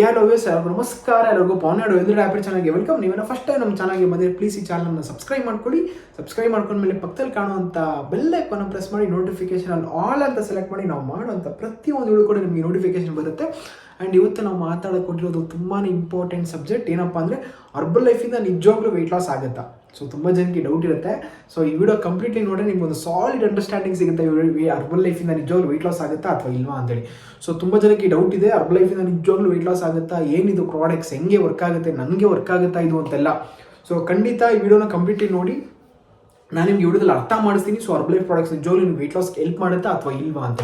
ಯಾರು ಎಲ್ಲರಿಗೂ ನಮಸ್ಕಾರ. ಎಲ್ಲರಿಗೂ ಪಾನಾಡು ಎಂದು ಆ್ಯಪ್ ಚಾನಲ್ಗೆ ವೆಲ್ಕಮ್ ನೀವೇನೋ ಫಸ್ಟ್ ಟೈಮ್ ನಮ್ಮ ಚೆನ್ನಾಗಿ ಬಂದರೆ ಪ್ಲೀಸ್ ಈ ಚಾನಲ್ನ ಸಬ್ಸ್ಕ್ರೈಬ್ ಮಾಡ್ಕೊಳ್ಳಿ. ಸಬ್ಸ್ಕ್ರೈಬ್ ಮಾಡ್ಕೊಂಡ್ಮೇಲೆ ಪಕ್ಕದಲ್ಲಿ ಕಾಣುವಂಥ ಬೆಲ್ ಅನ್ನು ಪ್ರೆಸ್ ಮಾಡಿ ನೋಟಿಫಿಕೇಶನ್ ಅಲ್ಲಿ ಆಲ್ ಅಂತ ಸೆಲೆಕ್ಟ್ ಮಾಡಿ, ನಾವು ಮಾಡುವಂಥ ಪ್ರತಿಯೊಂದು ಕೂಡ ನಿಮಗೆ ನೋಟಿಫಿಕೇಶನ್ ಬರುತ್ತೆ. ಆ್ಯಂಡ್ ಇವತ್ತು ನಾವು ಮಾತಾಡೋಕೊಟ್ಟಿರೋದು ತುಂಬಾ ಇಂಪಾರ್ಟೆಂಟ್ ಸಬ್ಜೆಕ್ಟ್ ಏನಪ್ಪ ಅಂದರೆ ಅರ್ಬಲ್ ಲೈಫಿಂದ ನಿಜವಾಗ್ಲೂ ವೆಯ್ಟ್ ಲಾಸ್ ಆಗುತ್ತಾ? ಸೊ ತುಂಬ ಜನಕ್ಕೆ ಡೌಟ್ ಇರುತ್ತೆ. ಸೊ ಈ ವಿಡಿಯೋ ಕಂಪ್ಲೀಟ್ಲಿ ನೋಡಿದ್ರೆ ನಿಮ್ಗೆ ಒಂದು ಸಾಲಿಡ್ ಅಂಡರ್ಸ್ಟ್ಯಾಂಡಿಂಗ್ ಸಿಗುತ್ತೆ. ಅರ್ಬನ್ ಲೈಫಿಂದ ನಿಜವಾಗ್ಲೂ ವೆಯ್ಟ್ ಲಾಸ್ ಆಗುತ್ತಾ ಅಥವಾ ಇಲ್ವಾ ಅಂತೇಳಿ. ಸೊ ತುಂಬ ಜನಕ್ಕೆ ಡೌಟ್ ಇದೆ. ಅರ್ಬನ್ ಲೈಫಿಂದ ನಿಜವಾಗ್ಲೂ ವೆಯ್ಟ್ ಲಾಸ್ ಆಗುತ್ತಾ? ಏನಿದು ಪ್ರಾಡಕ್ಟ್ಸ್ ಹೆಂಗೆ ವರ್ಕ್ ಆಗುತ್ತೆ? ನನಗೆ ವರ್ಕ್ ಆಗುತ್ತಾ ಇದು ಅಂತೆಲ್ಲ. ಸೊ ಖಂಡಿತ ಈ ವಿಡಿಯೋನ ಕಂಪ್ಲೀಟ್ಲಿ ನೋಡಿ. ನಾನು ನಿಮ್ಗೆ ವಿಡಿಯೋದಲ್ಲಿ ಅರ್ಥ ಮಾಡಿಸ್ತೀನಿ. ಸೊ ಅರ್ಬಲೈಫ್ ಪ್ರಾಡಕ್ಟ್ಸ್ ನಿಜವಾಗ್ಲೂ ವೆಯ್ಟ್ ಲಾಸ್ಗೆ ಹೆಲ್ಪ್ ಮಾಡುತ್ತಾ ಅಥವಾ ಇಲ್ವಾ ಅಂತ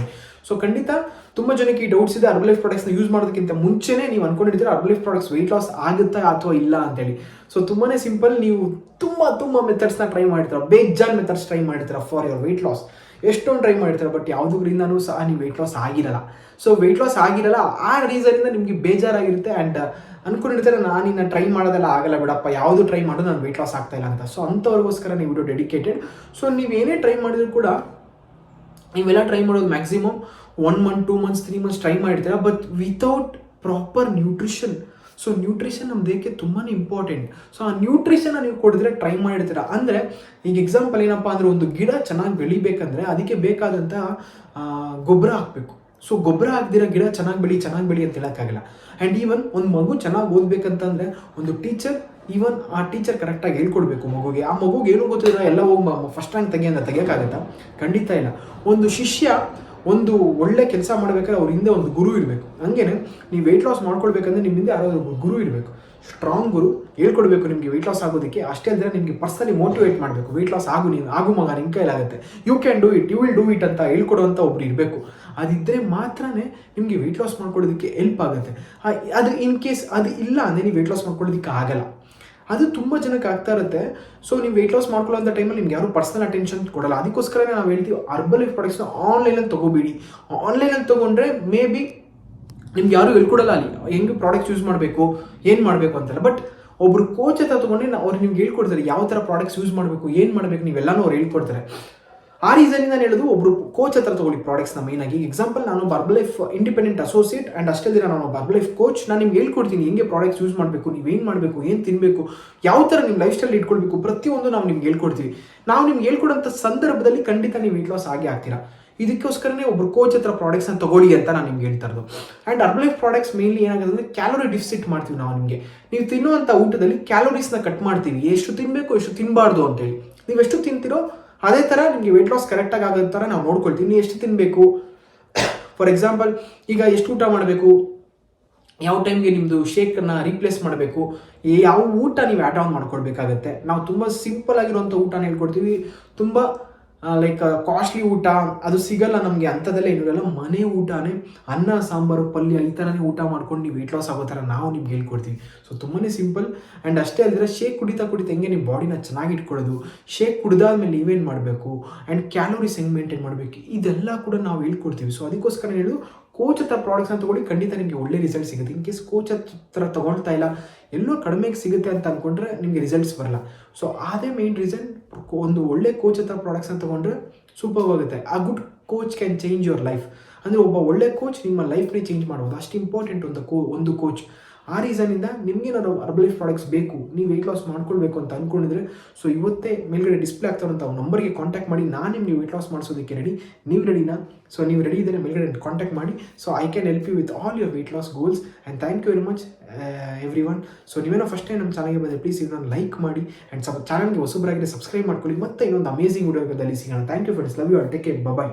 ಸೊ ಖಂಡಿತ ತುಂಬ ಜನಕ್ಕೆ ಈ ಡೌಟ್ಸ್ ಇದೆ. ಅರ್ಬಲೈಫ್ ಪ್ರಾಡಕ್ಟ್ಸ್ನ ಯೂಸ್ ಮಾಡೋದಕ್ಕಿಂತ ಮುಂಚೆನೇ ನೀವು ಅನ್ಕೊಂಡಿರ್ತೀರ ಅರ್ಬಲೈಫ್ ಪ್ರಾಡಕ್ಟ್ಸ್ ವೆಯ್ಟ್ ಲಾಸ್ ಆಗುತ್ತಾ ಅಥವಾ ಇಲ್ಲ ಅಂತೇಳಿ. ಸೊ ತುಂಬಾ ಸಿಂಪಲ್ ನೀವು ತುಂಬ ತುಂಬ ಮೆಥಡ್ಸ್ನ ಟ್ರೈ ಮಾಡ್ತೀರಾ ಬೇಜಾನ್ ಮೆಥಡ್ಸ್ ಟ್ರೈ ಮಾಡ್ತೀರಾ ಫಾರ್ ಯುವರ್ ವೆಯ್ಟ್ ಲಾಸ್ ಎಷ್ಟೊಂದು ಟ್ರೈ ಮಾಡ್ತೀರಾ ಬಟ್ ಯಾವುದರಿಂದನೂ ಸಹ ನೀವು ವೆಯ್ಟ್ ಲಾಸ್ ಆಗಿರಲ್ಲ. ಸೊ ವೆಯ್ಟ್ ಲಾಸ್ ಆಗಿರಲ್ಲ. ಆ ರೀಸನಿಂದ ನಿಮಗೆ ಬೇಜಾರಾಗಿರುತ್ತೆ ಆ್ಯಂಡ್ ಅನ್ಕೊಂಡಿರ್ತಾರೆ, ನಾನು ಇನ್ನು ಟ್ರೈ ಮಾಡೋದೆಲ್ಲ ಆಗಲ್ಲ ಬಿಡಪ್ಪ. ಯಾವುದು ಟ್ರೈ ಮಾಡೋದು ನಾನು ವೆಯ್ಟ್ ಲಾಸ್ ಆಗ್ತಾ ಇಲ್ಲ ಅಂತ. ಸೊ ಅಂಥವ್ರಿಗೋಸ್ಕರ ನೀವು ವಿಡಿಯೋ ಡೆಡಿಕೇಟೆಡ್ ಸೊ ನೀವೇನೇ ಟ್ರೈ ಮಾಡಿದ್ರು ಕೂಡ, ನೀವೆಲ್ಲ ಟ್ರೈ ಮಾಡೋದು maximum one month two months three months try ಮಾಡಿರ್ತೀರ but without proper nutrition so nutrition ನಮ್ಮ ದೇಹಕ್ಕೆ ತುಂಬಾ ಇಂಪಾರ್ಟೆಂಟ್ ಸೊ ಆ ನ್ಯೂಟ್ರಿಷನ್ ನೀವು ಕೊಡಿದ್ರೆ ಟ್ರೈ ಮಾಡಿರ್ತೀರ. ಅಂದರೆ, ಈಗ ಎಕ್ಸಾಂಪಲ್ ಏನಪ್ಪ ಅಂದರೆ, ಒಂದು ಗಿಡ ಚೆನ್ನಾಗಿ ಬೆಳಿಬೇಕಂದ್ರೆ ಅದಕ್ಕೆ ಬೇಕಾದಂಥ ಗೊಬ್ಬರ ಹಾಕಬೇಕು. ಸೊ ಗೊಬ್ಬರ ಹಾಕ್ದಿರೋ ಗಿಡ ಚೆನ್ನಾಗಿ ಬೆಳಿ ಚೆನ್ನಾಗಿ ಬೆಳಿ ಅಂತ ಹೇಳೋಕ್ಕಾಗಲ್ಲ. ಆ್ಯಂಡ್ ಈವನ್ ಒಂದು ಮಗು ಚೆನ್ನಾಗಿ ಓದಬೇಕಂತಂದರೆ, ಒಂದು ಟೀಚರ್ ಈವನ್ ಆ ಟೀಚರ್ ಕರೆಕ್ಟಾಗಿ ಹೇಳ್ಕೊಡ್ಬೇಕು ಮಗುಗೆ. ಆ ಮಗುಗೆ ಏನು ಗೊತ್ತಿಲ್ಲ ಎಲ್ಲ ಹೋಗಿ ಫಸ್ಟ್ ರ್ಯಾಂಕ್ ತೆಗಿ ಅಂತ ತೆಗಿಯೋಕ್ಕಾಗತ್ತಾ? ಖಂಡಿತ ಇಲ್ಲ. ಒಂದು ಶಿಷ್ಯ ಒಂದು ಒಳ್ಳೆ ಕೆಲಸ ಮಾಡಬೇಕಾದ್ರೆ ಅವ್ರ ಹಿಂದೆ ಒಂದು ಗುರು ಇರಬೇಕು. ಹಂಗೇನೆ ನೀವು ವೆಯ್ಟ್ ಲಾಸ್ ಮಾಡ್ಕೊಳ್ಬೇಕಂದ್ರೆ ನಿಮ್ಮ ಹಿಂದೆ ಯಾರಾದರೂ ಗುರು ಇರಬೇಕು. ಸ್ಟ್ರಾಂಗ್ ಗುರು ಹೇಳ್ಕೊಡ್ಬೇಕು ನಿಮಗೆ ವೆಯ್ಟ್ ಲಾಸ್ ಆಗೋದಕ್ಕೆ. ಅಷ್ಟೇ ಅಂದರೆ ನಿಮಗೆ ಪರ್ಸನಲಿ ಮೋಟಿವೇಟ್ ಮಾಡಬೇಕು. ವೆಯ್ಟ್ ಲಾಸ್ ಆಗು ನೀವು, ಆಗು ಮಗ ನಿಮ್ಮ ಕೈಲಾಗುತ್ತೆ. You can do it you will do it ಅಂತ ಹೇಳ್ಕೊಡುವಂಥ ಒಬ್ರು ಇರಬೇಕು. ಅದಿದ್ದರೆ ಮಾತ್ರನೇ ನಿಮಗೆ ವೆಯ್ಟ್ ಲಾಸ್ ಮಾಡ್ಕೊಳ್ಳೋದಕ್ಕೆ ಹೆಲ್ಪ್ ಆಗುತ್ತೆ. ಅದು ಇನ್ ಕೇಸ್ ಅದು ಇಲ್ಲ ಅಂದರೆ ನೀವು ವೆಯ್ಟ್ ಲಾಸ್ ಮಾಡ್ಕೊಳ್ಳೋದಕ್ಕೆ ಆಗಲ್ಲ. ಅದು ತುಂಬ ಜನಕ್ಕೆ ಆಗ್ತಾ ಇರುತ್ತೆ. ಸೊ ನೀವು ವೆಯ್ಟ್ ಲಾಸ್ ಮಾಡ್ಕೊಳ್ಳೋ ಟೈಮಲ್ಲಿ ನಿಮ್ಗೆ ಯಾರು ಪರ್ಸನಲ್ ಅಟೆನ್ಷನ್ ಕೊಡಲ್ಲ. ಅದಕ್ಕೋಸ್ಕರನೇ ನಾವು ಹೇಳ್ತೀವಿ ಅರ್ಬಲ್ ಲೈಫ್ ಪ್ರಾಡಕ್ಟ್ಸ್ನ ಆನ್ಲೈನಲ್ಲಿ ತೊಗೋಬೇಡಿ. ಆನ್ಲೈನಲ್ಲಿ ತೊಗೊಂಡ್ರೆ ಮೇ ಬಿ ನಿಮ್ಗೆ ಯಾರು ಹೇಳ್ಕೊಡಲ್ಲ ಅಲ್ಲಿ. ಹೆಂಗೆ ಪ್ರಾಡಕ್ಟ್ಸ್ ಯೂಸ್ ಮಾಡಬೇಕು, ಏನು ಮಾಡಬೇಕು ಅಂತಲ್ಲ. ಬಟ್ ಒಬ್ರು ಕೋಚ್ ಹತ್ರ ತೊಗೊಂಡು ಅವ್ರು ನಿಮ್ಗೆ ಹೇಳ್ಕೊಡ್ತಾರೆ, ಯಾವ ಥರ ಪ್ರಾಡಕ್ಟ್ಸ್ ಯೂಸ್ ಮಾಡಬೇಕು, ಏನು ಮಾಡಬೇಕು, ನೀವೆಲ್ಲನೂ ಅವ್ರು ಹೇಳ್ಕೊಡ್ತಾರೆ. ಆ ರೀಸನಿಂದ ನಾನು ಹೇಳೋದು ಒಬ್ರು ಕೋಚ್ ಹತ್ರ ತಗೊಳ್ಳಿ ಪ್ರಾಡಕ್ಟ್ಸ್ನ ಆಗಿ. ಎಕ್ಸಾಂಪಲ್ ನಾನು ಬರ್ಬಲೈಫ್ ಇಂಡಿಪೆಂಡೆಂಟ್ ಅಸೋಸಿಯೇಟ್ ಆ್ಯಂಡ್ ಅಷ್ಟೇ ದಿನ ನಾನು ಬರ್ಬಲೈಫ್ ಕೋಚ್ ನಾನು ನಿಮ್ಗೆ ಹೇಳ್ಕೊಡ್ತೀನಿ, ಹೆಂಗೆ ಪ್ರಾಡಕ್ಟ್ಸ್ ಯೂಸ್ ಮಾಡಬೇಕು, ನೀವು ಏನು ಮಾಡಬೇಕು, ಏನು ತಿನ್ನಬೇಕು ಯಾವ ಥರ ನಿಮ್ಮ ಲೈಫ್ ಸ್ಟೈಲ್ ಇಟ್ಕೊಳ್ಬೇಕು ಪ್ರತಿಯೊಂದು ನಾವು ನಿಮ್ಗೆ ಹೇಳ್ಕೊಡ್ತೀವಿ. ನಾವು ನಿಮ್ಗೆ ಹೇಳ್ಕೊಡೋಂಥ ಸಂದರ್ಭದಲ್ಲಿ ಖಂಡಿತ ನೀವು ವೆಯ್ಟ್ ಲಾಸ್ ಆಗೇ ಆಗ್ತೀರಾ. ಇದಕ್ಕೋಸ್ಕರನೇ ಒಬ್ರು ಕೋಚ್ ಹತ್ರ ಪ್ರಾಡಕ್ಟ್ಸ್ನ ತಗೊಳ್ಳಿ ಅಂತ ನಾನು ನಿಮ್ಗೆ ಹೇಳ್ತಾ ಇರೋದು. ಆ್ಯಂಡ್ ಅರ್ಬಲೈಫ್ ಪ್ರಾಡಕ್ಟ್ಸ್ ಮೇನ್ಲಿ ಏನಾಗುತ್ತೆ ಅಂದರೆ ಕ್ಯಾಲೋರಿ ಡಿಫಿಸಿಟ್ ಮಾಡ್ತೀವಿ ನಾವು ನಿಮಗೆ. ನೀವು ತಿನ್ನುವಂಥ ಊಟದಲ್ಲಿ ಕ್ಯಾಲೋರೀಸ್ನ ಕಟ್ ಮಾಡ್ತೀವಿ. ಎಷ್ಟು ತಿನ್ನಬೇಕು ಎಷ್ಟು ತಿನ್ನಬಾರ್ದು ಅಂತೇಳಿ. ನೀವು ಎಷ್ಟು ತಿಂತೀರೋ ಅದೇ ಥರ ನಿಮಗೆ ವೆಯ್ಟ್ ಲಾಸ್ ಕರೆಕ್ಟಾಗಿ ಆಗೋ ಥರ ನಾವು ನೋಡ್ಕೊಳ್ತೀವಿ. ನೀವು ಎಷ್ಟು ತಿನ್ನಬೇಕು ಫಾರ್ ಎಕ್ಸಾಂಪಲ್ ಈಗ ಎಷ್ಟು ಊಟ ಮಾಡಬೇಕು? ಯಾವ ಟೈಮ್ಗೆ ನಿಮ್ಮದು ಶೇಕನ್ನು ರೀಪ್ಲೇಸ್ ಮಾಡಬೇಕು? ಯಾವ ಊಟ ನೀವು ಆ್ಯಡ್ ಆನ್ ಮಾಡ್ಕೊಳ್ಬೇಕಾಗತ್ತೆ? ನಾವು ತುಂಬ ಸಿಂಪಲ್ ಆಗಿರುವಂಥ ಊಟನ ಹೇಳ್ಕೊಡ್ತೀವಿ. ತುಂಬ ಲೈಕ್ ಕಾಸ್ಟ್ಲಿ ಊಟ, ಅದು ಸಿಗಲ್ಲ ನಮಗೆ ಅಂಥದ್ದೆಲ್ಲ ಇರೋಲ್ಲ. ಮನೆ ಊಟನೇ, ಅನ್ನ, ಸಾಂಬಾರು, ಪಲ್ಯ ಈ ಥರನೇ ಊಟ ಮಾಡ್ಕೊಂಡು ನೀವು ವೆಯ್ಟ್ ಲಾಸ್ ಆಗೋ ಥರ ನಾವು ನಿಮ್ಗೆ ಹೇಳ್ಕೊಡ್ತೀವಿ. ಸೊ ತುಂಬಾ ಸಿಂಪಲ್ ಆ್ಯಂಡ್ ಅಷ್ಟೇ ಅಲ್ಲದ್ರೆ ಶೇಕ್ ಕುಡಿತಾ ಕುಡಿತಾ ಹೆಂಗೆ ನಿಮ್ಮ ಬಾಡಿನ ಚೆನ್ನಾಗಿ ಇಟ್ಕೊಳ್ಳೋದು. ಶೇಕ್ ಕುಡಿದಾದ್ಮೇಲೆ ನೀವೇನು ಮಾಡಬೇಕು? ಆ್ಯಂಡ್ ಕ್ಯಾಲೋರೀಸ್ ಹೆಂಗೆ ಮೇಂಟೈನ್ ಮಾಡಬೇಕು? ಇದೆಲ್ಲ ಕೂಡ ನಾವು ಹೇಳ್ಕೊಡ್ತೀವಿ. ಸೊ ಅದಕ್ಕೋಸ್ಕರ ಹೇಳೋದು ಕೋಚ್ ಹತ್ರ ಪ್ರಾಡಕ್ಟ್ಸ್ನ ತೊಗೊಳ್ಳಿ, ಖಂಡಿತ ನಿಮಗೆ ಒಳ್ಳೆ ರಿಸಲ್ಟ್ ಸಿಗುತ್ತೆ. ಇನ್ ಕೇಸ್ ಕೋಚ್ ಹತ್ರ ತೊಗೊಳ್ತಾ ಇಲ್ಲ, ಎಲ್ಲೋ ಕಡಿಮೆಗೆ ಸಿಗುತ್ತೆ ಅಂತ ಅಂದ್ಕೊಂಡ್ರೆ ನಿಮಗೆ ರಿಸಲ್ಟ್ಸ್ ಬರಲ್ಲ. ಸೊ ಅದೇ ಮೇನ್ ರೀಸನ್ ಒಂದು ಒಳ್ಳೆ ಕೋಚ್ ಹತ್ರ ಪ್ರಾಡಕ್ಟ್ಸ್ನ ತೊಗೊಂಡ್ರೆ ಸೂಪರ್ ಆಗುತ್ತೆ. A good coach can change your life ಅಂದರೆ ಒಬ್ಬ ಒಳ್ಳೆ ಕೋಚ್ ನಿಮ್ಮ ಲೈಫ್ನೇ ಚೇಂಜ್ ಮಾಡ್ಬೋದು. ಅಷ್ಟು ಇಂಪಾರ್ಟೆಂಟ್ ಒಂದು ಕೋ ಒಂದು ಕೋಚ್ ಆ ರೀಸನಿಂದ ನಿಮಗೆ ನಾನು ಅರ್ಬಲೈಫ್ ಪ್ರಾಡಕ್ಟ್ಸ್ ಬೇಕು, ನೀವು ವೆಯ್ಟ್ ಲಾಸ್ ಮಾಡ್ಕೊಳ್ಬೇಕು ಅಂತ ಅಂದ್ಕೊಂಡಿದ್ರೆ ಸೊ ಇವತ್ತೇ ಮೇಲ್ಗಡೆ ಡಿಸ್ಪ್ಲೇ ಆಗ್ತಾರಂಥ ನಂಬರ್ಗೆ ಕಾಂಟ್ಯಾಕ್ಟ್ ಮಾಡಿ, ನಾನು ನಿಮ್ಗೆ ವೆಯ್ಟ್ ಲಾಸ್ ಮಾಡಿಸೋದಕ್ಕೆ ರೆಡಿ ನೀವು ರೆಡಿನಾ ಸೊ ನೀವು ರೆಡಿ ಇದ್ದರೆ ಮೇಲ್ಗಡೆ ಕಾಂಟ್ಯಾಕ್ಟ್ ಮಾಡಿ. So I can help you with all your weight loss goals and thank you very much everyone so ನೀವೇನೋ ಫಸ್ಟ್ ಟೈಮ್ ನಮ್ಮ ಚಾನಲ್ಗೆ ಬಂದರೆ ಪ್ಲೀಸ್ ಇದನ್ನು ಲೈಕ್ ಮಾಡಿ ಆ್ಯಂಡ್ ಸ್ವಲ್ಪ ಚಾನಲ್ಗೆ ಹೊಸಬರಾಗಿದ್ರೆ ಸಬ್ಸ್ಕ್ರೈಬ್ ಮಾಡ್ಕೊಳ್ಳಿ. ಮತ್ತೆ ಇನ್ನೊಂದು ಅಮೇಸಿಂಗ್ ವಿಡಿಯೋದಲ್ಲಿ ಸಿಗೋಣ. Thank you friends love you take care bye